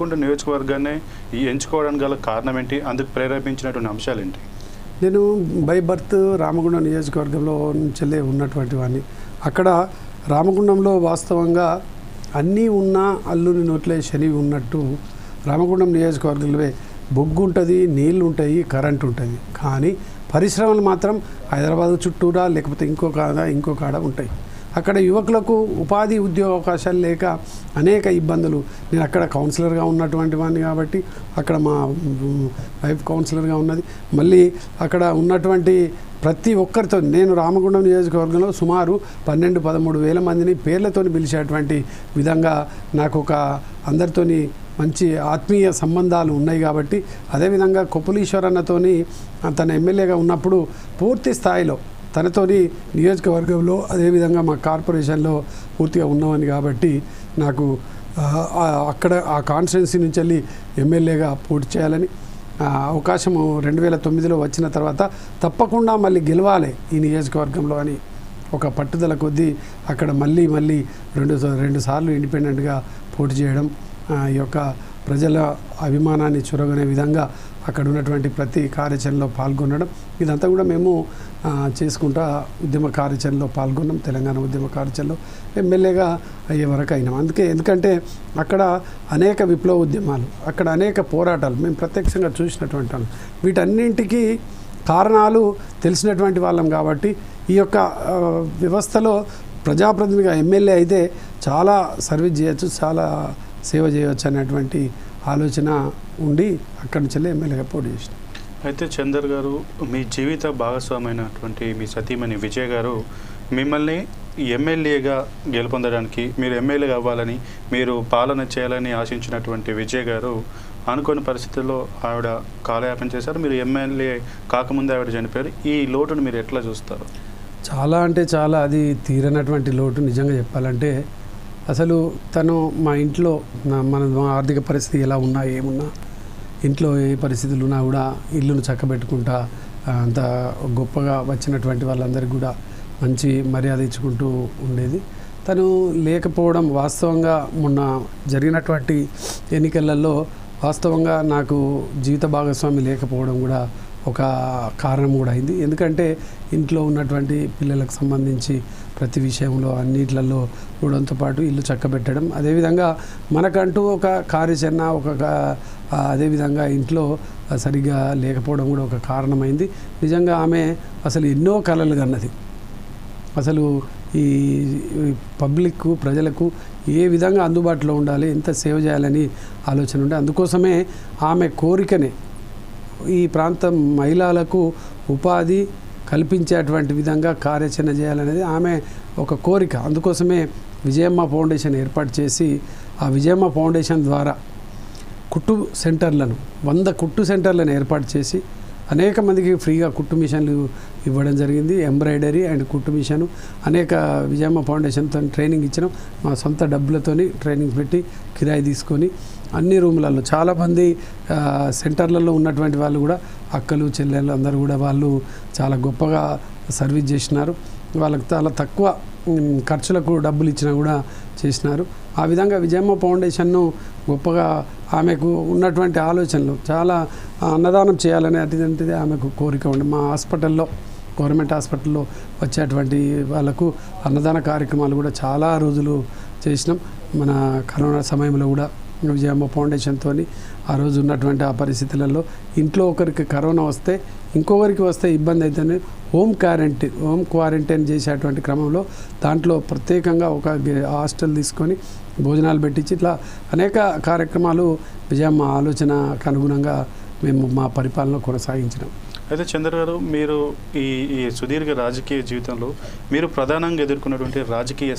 రామగుండ నియోజకవర్గాన్ని ఈ ఎంచుకోవడానికి గల కారణం ఏంటి? అందుకు ప్రేరేపించినటువంటి అంశాలు ఏంటి నేను బై బర్త్ రామగుండం నియోజకవర్గంలో నుంచెల్లే ఉన్నటువంటి వాడిని. అక్కడ రామగుండంలో వాస్తవంగా అన్నీ ఉన్నా అల్లుని నోట్లే శని ఉన్నట్టు రామగుండం నియోజకవర్గంలో బొగ్గు ఉంటుంది నీళ్ళు ఉంటాయి కరెంట్ ఉంటుంది. కానీ పరిశ్రమలు మాత్రం హైదరాబాద్ చుట్టూరా లేకపోతే ఇంకో కాడ ఇంకో కాడ ఉంటాయి. అక్కడ యువకులకు ఉపాధి ఉద్యోగ అవకాశాలు లేక అనేక ఇబ్బందులు. నేను అక్కడ కౌన్సిలర్గా ఉన్నటువంటి వాడిని కాబట్టి అక్కడ మా వైఫ్ కౌన్సిలర్గా ఉన్నది. మళ్ళీ అక్కడ ఉన్నటువంటి ప్రతి ఒక్కరితో నేను రామగుండం నియోజకవర్గంలో సుమారు పన్నెండు పదమూడు వేల మందిని పేర్లతో పిలిచేటువంటి విధంగా నాకు ఒక అందరితోని మంచి ఆత్మీయ సంబంధాలు ఉన్నాయి కాబట్టి అదేవిధంగా కొప్పులీశ్వరన్నతోని తన ఎమ్మెల్యేగా ఉన్నప్పుడు పూర్తి స్థాయిలో తనతోని నియోజకవర్గంలో అదేవిధంగా మా కార్పొరేషన్లో పూర్తిగా ఉన్నామని కాబట్టి నాకు అక్కడ ఆ కాన్స్టిట్యున్సీ నుంచి వెళ్ళి ఎమ్మెల్యేగా పోటీ చేయాలని అవకాశము రెండు వేల తొమ్మిదిలో వచ్చిన తర్వాత తప్పకుండా మళ్ళీ గెలవాలి ఈ నియోజకవర్గంలో అని ఒక పట్టుదల కొద్దీ అక్కడ మళ్ళీ మళ్ళీ రెండు రెండు సార్లు ఇండిపెండెంట్గా పోటీ చేయడం ఈ యొక్క ప్రజల అభిమానాన్ని చురగనే విధంగా అక్కడ ఉన్నటువంటి ప్రతి కార్యాచరణలో పాల్గొనడం. ఇదంతా కూడా మేము చేసుకుంటా ఉద్యమ కార్యాచరణలో పాల్గొన్నాం తెలంగాణ ఉద్యమ కార్యాచరణలో. ఎమ్మెల్యేగా అయ్యే వరకు అయినాం. అందుకే ఎందుకంటే అక్కడ అనేక విప్లవ ఉద్యమాలు అక్కడ అనేక పోరాటాలు మేము ప్రత్యక్షంగా చూసినటువంటి వాళ్ళం. వీటన్నింటికి కారణాలు తెలిసినటువంటి వాళ్ళం కాబట్టి ఈ యొక్క వ్యవస్థలో ప్రజాప్రతినిధిగా ఎమ్మెల్యే అయితే చాలా సర్వీస్ చేయొచ్చు చాలా సేవ చేయవచ్చు అనేటువంటి ఆలోచన ఉండి అక్కడి నుంచి వెళ్ళి ఎమ్మెల్యేగా పోటీ చేసిన అయితే చందర్ గారు మీ జీవిత భాగస్వామైనటువంటి మీ సతీమణి విజయ్ గారు మిమ్మల్ని ఎమ్మెల్యేగా గెలుపొందడానికి మీరు ఎమ్మెల్యేగా అవ్వాలని మీరు పాలన చేయాలని ఆశించినటువంటి విజయ్ గారు అనుకోని పరిస్థితుల్లో ఆవిడ కాలయాపన చేశారు. మీరు ఎమ్మెల్యే కాకముందే ఆవిడ చనిపోయారు. ఈ లోటును మీరు ఎట్లా చూస్తారు? చాలా అంటే చాలా అది తీరనటువంటి లోటు. నిజంగా చెప్పాలంటే అసలు తను మా ఇంట్లో మన మా ఆర్థిక పరిస్థితి ఎలా ఉన్నా ఏమున్నా ఇంట్లో ఏ పరిస్థితులు ఉన్నా కూడా ఇల్లును చక్కబెట్టుకుంటా అంత గొప్పగా వచ్చినటువంటి వాళ్ళందరికీ కూడా మంచి మర్యాద ఇచ్చుకుంటూ ఉండేది. తను లేకపోవడం వాస్తవంగా మొన్న జరిగినటువంటి ఎన్నికలలో వాస్తవంగా నాకు జీవిత భాగస్వామి లేకపోవడం కూడా ఒక కారణం కూడా అయింది. ఎందుకంటే ఇంట్లో ఉన్నటువంటి పిల్లలకు సంబంధించి ప్రతి విషయంలో అన్నిట్లలో మూడంతో పాటు ఇల్లు చక్కబెట్టడం. అదేవిధంగా మనకంటూ ఒక కార్యాచరణ ఒక అదేవిధంగా ఇంట్లో సరిగ్గా లేకపోవడం కూడా ఒక కారణమైంది. నిజంగా ఆమె అసలు ఎన్నో కళలు కన్నది. అసలు ఈ ఈ పబ్లిక్ ప్రజలకు ఏ విధంగా అందుబాటులో ఉండాలి ఎంత సేవ చేయాలని ఆలోచన ఉండే. అందుకోసమే ఆమె కోరికనే ఈ ప్రాంతం మహిళలకు ఉపాధి కల్పించేటువంటి విధంగా కార్యాచరణ చేయాలనేది ఆమె ఒక కోరిక. అందుకోసమే విజయమ్మ ఫౌండేషన్ ఏర్పాటు చేసి ఆ విజయమ్మ ఫౌండేషన్ ద్వారా కుట్టు సెంటర్లను వంద కుట్టు సెంటర్లను ఏర్పాటు చేసి అనేక మందికి ఫ్రీగా కుట్టు మిషన్లు ఇవ్వడం జరిగింది. ఎంబ్రాయిడరీ అండ్ కుట్టు మిషన్. అనేక విజయమ్మ ఫౌండేషన్తో ట్రైనింగ్ ఇచ్చినాం. మా సొంత డబ్బులతోని ట్రైనింగ్ పెట్టి కిరాయి తీసుకొని అన్ని రూములలో చాలామంది సెంటర్లలో ఉన్నటువంటి వాళ్ళు కూడా అక్కలు చెల్లెళ్ళు అందరూ కూడా వాళ్ళు చాలా గొప్పగా సర్వీస్ చేసినారు. వాళ్ళకి చాలా తక్కువ ఖర్చులకు డబ్బులు ఇచ్చినా కూడా చేసినారు. ఆ విధంగా విజయమ్మ ఫౌండేషన్ను గొప్పగా ఆమెకు ఉన్నటువంటి ఆలోచనలు చాలా అన్నదానం చేయాలనే అటువంటిది ఆమెకు కోరిక ఉండి మా హాస్పిటల్లో గవర్నమెంట్ హాస్పిటల్లో వచ్చేటువంటి వాళ్ళకు అన్నదాన కార్యక్రమాలు కూడా చాలా రోజులు చేసినాం. మన కరోనా సమయంలో కూడా విజయమ్మ ఫౌండేషన్తో ఆ రోజు ఉన్నటువంటి ఆ పరిస్థితులలో ఇంట్లో ఒకరికి కరోనా వస్తే ఇంకొకరికి వస్తే ఇబ్బంది అవుతుంది హోమ్ క్వారంటైన్ హోమ్ క్వారంటైన్ చేసేటువంటి క్రమంలో దాంట్లో ప్రత్యేకంగా ఒక హాస్టల్ తీసుకొని భోజనాలు పెట్టించి ఇట్లా అనేక కార్యక్రమాలు విజయమ్మ ఆలోచనకు అనుగుణంగా మేము మా పరిపాలన కొనసాగించినాం. అయితే చంద్ర గారు మీరు ఈ ఈ సుదీర్ఘ రాజకీయ జీవితంలో మీరు ప్రధానంగా ఎదుర్కొన్నటువంటి రాజకీయ